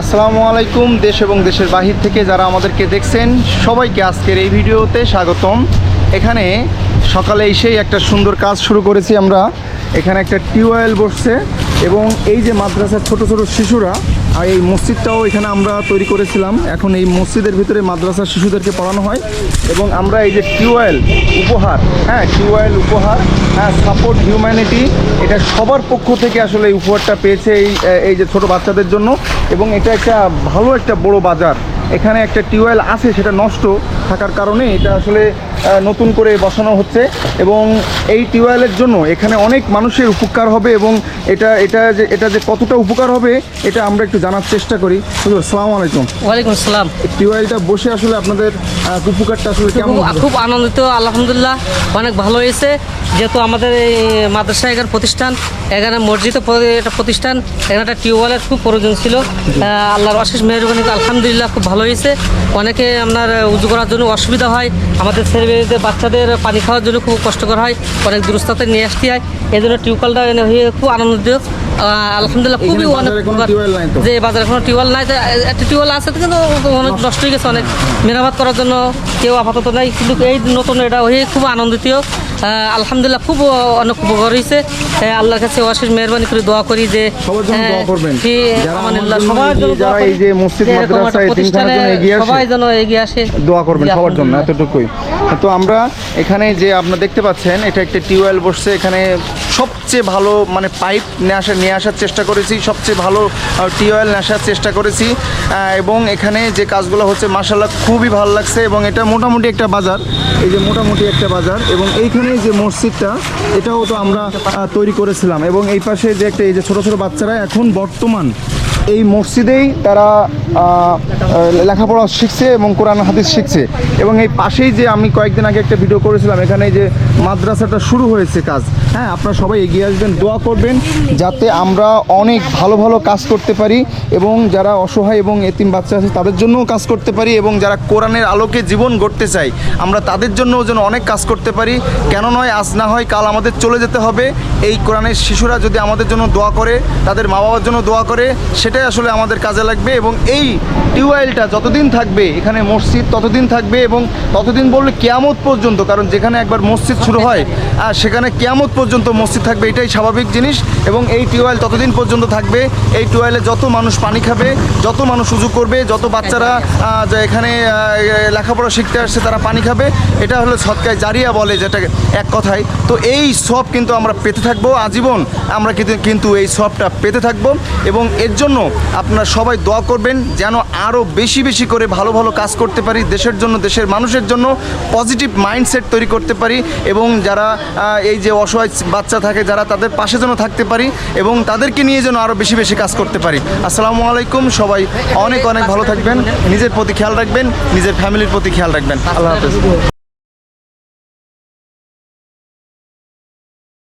আসসালামু আলাইকুম, দেশ এবং দেশের বাহির থেকে যারা আমাদেরকে দেখছেন, সবাইকে আজকের এই ভিডিওতে স্বাগতম। এখানে সকালে এসেই একটা সুন্দর কাজ শুরু করেছি আমরা। এখানে একটা টিউবওয়েল বসছে। এবং এই যে মাদ্রাসার ছোট ছোট শিশুরা, আর এই মসজিদটাও এখানে আমরা তৈরি করেছিলাম। এখন এই মসজিদের ভিতরে মাদ্রাসার শিশুদেরকে পড়ানো হয়। এবং আমরা এই যে টিউবওয়েল উপহার হ্যাঁ টিউবওয়েল উপহার হ্যাঁ সাপোর্ট হিউম্যানিটি, এটা সবার পক্ষ থেকে আসলে এই উপহারটা পেয়েছে এই এই যে ছোট বাচ্চাদের জন্য। এবং এটা একটা ভালো একটা বড় বাজার। এখানে একটা টিউবওয়েল আছে, সেটা নষ্ট থাকার কারণে এটা আসলে নতুন করে বসানো হচ্ছে এবং এই টিউবওয়েলের জন্য এখানে অনেক মানুষের উপকার হবে এবং এটা এটা যে এটা যে কতটা উপকার হবে এটা আমরা একটু জানার চেষ্টা করি। আসসালামু আলাইকুম। ওয়ালাইকুম আসসালাম। টিউবওয়েলটা বসে আসলে আপনাদের উপকারটা আসলে কেমন খুব- আনন্দিত আলহামদুলিল্লাহ অনেক ভালো হয়েছে। যেহেতু আমাদের এই মাদ্রাসা এখানে প্রতিষ্ঠান এখানে মসজিদে একটা প্রতিষ্ঠান এখানে একটা টিউবওয়েলের খুব প্রয়োজন ছিল। আল্লাহর অশেষ মেহরবানি আলহামদুলিল্লাহ খুব ভালো হয়েছে। অনেকে আপনার উজু করার জন্য অসুবিধা হয়। আমাদের ছেলেমেয়েদের বাচ্চাদের পানি খাওয়ার জন্য খুব কষ্টকর হয় অনেক দূরস্থাতে নিয়ে আসতে হয়। এই জন্য টিউবওয়েলটা এনে হয়ে খুব আনন্দিত। আহ, আলহামদুলিল্লাহ খুবই অনেক? যে বাজারে কোনো টিউবওয়েল নাই একটা টিউবওয়েল আছে কিন্তু অনেক নষ্ট। হয়ে গেছে অনেক। মেরামত করার জন্য কেউ আপাতত নাই কিন্তু এই নতুন এটা হয়ে খুব আনন্দিত। আলহামদুলিল্লাহ খুব অনেক উপকার হয়েছে। আল্লাহর কাছে অশেষ মেহরবানি করে দোয়া করি যে সবার জন্য প্রতিষ্ঠানে এগিয়ে আসে। সবাই যেন এগিয়ে আসে। দোয়া করবেন সবার জন্য এতটুকুই। তো আমরা এখানে যে আপনারা দেখতে পাচ্ছেন, এটা একটা টিউবওয়েল বসছে। এখানে সবচেয়ে ভালো মানে পাইপ নিয়ে আসার নিয়ে আসার চেষ্টা করেছি, সবচেয়ে ভালো টিউবওয়েল নিয়ে আসার চেষ্টা করেছি। এবং এখানে যে কাজগুলো হচ্ছে মাসাল্লাহ খুবই ভালো লাগছে এবং এটা মোটামুটি একটা বাজার। এই যে মোটামুটি একটা বাজার এবং এইখানে যে মসজিদটা, এটাও তো আমরা তৈরি করেছিলাম। এবং এই পাশে যে একটা, এই যে ছোটো ছোটো বাচ্চারা এখন বর্তমান এই মসজিদেই তারা লেখাপড়া শিখছে এবং কোরআন, হাদিস শিখছে। এবং এই পাশেই যে আমি কয়েকদিন আগে একটা ভিডিও করেছিলাম, এখানে যে মাদ্রাসাটা শুরু হয়েছে কাজ। হ্যাঁ আপনারা সবাই এগিয়ে আসবেন, দোয়া করবেন, যাতে আমরা অনেক ভালো ভালো কাজ করতে পারি এবং যারা অসহায় এবং এতিম বাচ্চা আছে, তাদের জন্যও কাজ করতে পারি এবং যারা কোরআনের আলোকে জীবন গড়তে চাই, আমরা তাদের জন্যও যেন অনেক কাজ করতে পারি। কেন নয়, আজ না হয় কাল আমাদের চলে যেতে হবে। এই কোরআনের শিশুরা যদি আমাদের জন্য দোয়া করে, তাদের মা বাবার জন্য দোয়া করে সেটাই আসলে আমাদের কাজে লাগবে এবং এই টিউবওয়েলটা যতদিন থাকবে, এখানে মসজিদ ততদিন থাকবে এবং ততদিন বললে কেয়ামত পর্যন্ত, কারণ যেখানে একবার মসজিদ শুরু হয়, আর সেখানে কেয়ামত পর্যন্ত মসজিদ থাকবে, এটাই স্বাভাবিক জিনিস এবং এই টিউবওয়েল ততদিন পর্যন্ত থাকবে। এই টিউবওয়েলে যত মানুষ পানি খাবে, যত মানুষ সুযোগ করবে, যত বাচ্চারা এখানে লেখাপড়া শিখতে আসছে, তারা পানি খাবে। এটা হলো সৎকায় জারিয়া বলে যেটা এক কথায়। তো এই সব কিন্তু আমরা পেতে থাকব, আজীবন আমরা কিন্তু এই সবটা পেতে থাকব এবং এর জন্য আপনারা সবাই দোয়া করবেন যেন আরও বেশি বেশি করে ভালো ভালো কাজ করতে পারি দেশের জন্য, দেশের মানুষের জন্য পজিটিভ মাইন্ডসেট তৈরি করতে পারি এবং যারা এই যে অসহায় বাচ্চা থাকে যারা তাদের পাশে যেন থাকতে পারি এবং তাদেরকে নিয়ে যেন আরও বেশি বেশি কাজ করতে পারি। আসসালামু আলাইকুম, সবাই অনেক অনেক ভালো থাকবেন, নিজের প্রতি খেয়াল রাখবেন, নিজের ফ্যামিলির প্রতি খেয়াল রাখবেন। আল্লাহ হাফেজ।